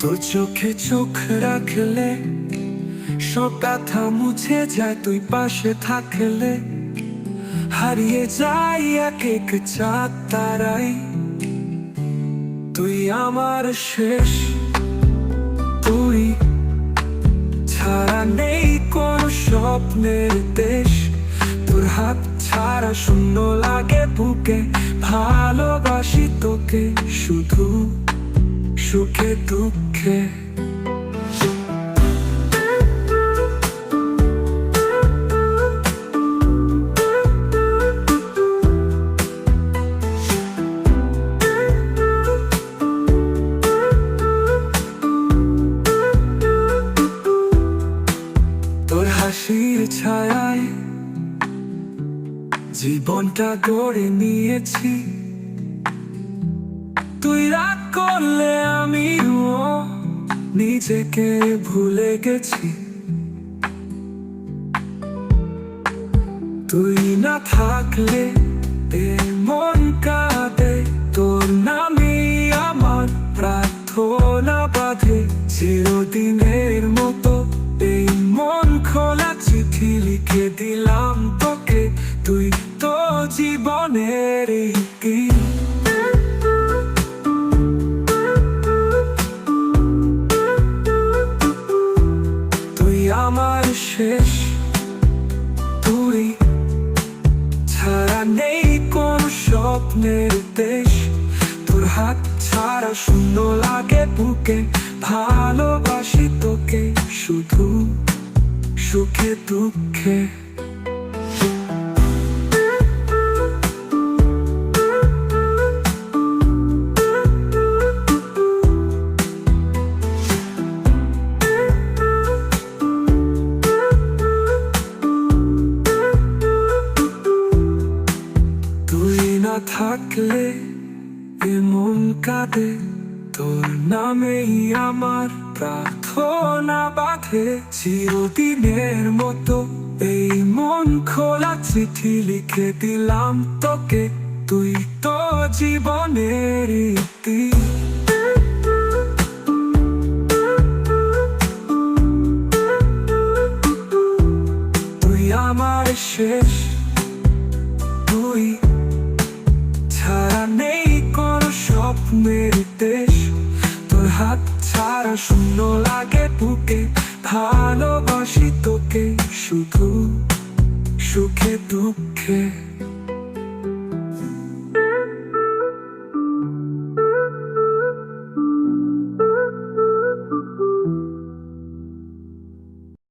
তোর চোখে চোখ রাখলে, সব ব্যথা মুছে যায়, তুই পাশে থাকলে। হারিয়ে যাই এক এক চাঁদ তারাই। তুই আমার শেষ, তুই ছাড়া নেই কোন স্বপ্নের ছাড়া শূন্য লাগে বুকে ভালোবাসি তোকে শুধু সুখে দুঃখে। জীবনটা গড়ে নিয়েছি। তুই রাগ করলে আমিও নিজেকে ভুলে গেছি। তুই না থাকলে মন কাঁদে, তোর নামে আমার প্রার্থনা বাঁধে। চিরদিনের মতো এই মন খোলা চিঠি লিখে দিলাম তোকে। তুই জীবনের কি তুই আমার শেষ, তুই ছাড়া নেই কোন স্বপ্নের দেশ। তোর হাত ছাড়া শূন্য লাগে বুকে, ভালোবাসি তোকে শুধু সুখে দুঃখে। না থাকলে এমন কাঁদে। তোর নামেই আমার প্রার্থনা বাঁধে। চিরদিনের মতো এই মন খোলা চিঠি লিখে দিলাম তোকে। তুই তো জীবনের ইতি। তুই আমার শেষ শূন্য লাগে বুকে ভালোবাসি তোকে শুধু সুখে দুঃখে।